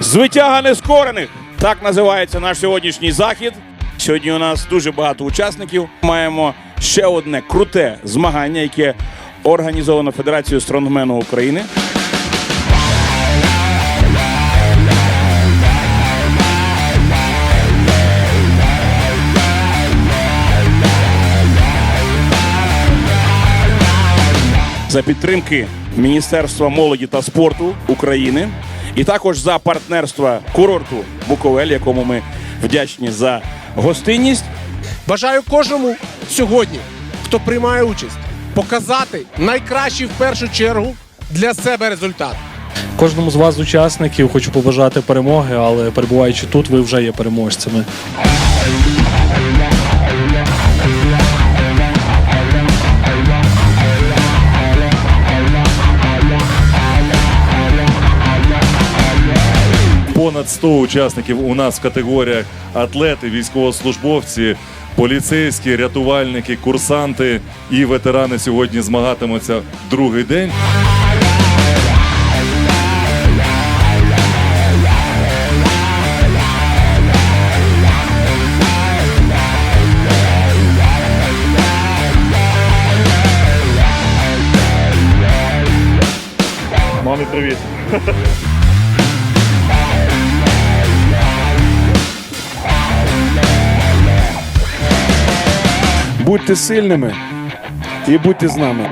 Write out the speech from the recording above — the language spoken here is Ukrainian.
Звитяга нескорених. Так називається наш сьогоднішній захід. Сьогодні у нас дуже багато учасників. Маємо ще одне круте змагання, яке організовано Федерацією стронгмену України. за підтримки Міністерства молоді та спорту України, і також за партнерство курорту Буковель, якому ми вдячні за гостинність. Бажаю кожному сьогодні, хто приймає участь, показати найкращий в першу чергу для себе результат. Кожному з вас, учасників, хочу побажати перемоги, але перебуваючи тут, ви вже є переможцями. Понад 100 учасників у нас в категоріях атлети, військовослужбовці, поліцейські, рятувальники, курсанти і ветерани сьогодні змагатимуться другий день. Мамі привіт. Будьте сильними і будьте з нами.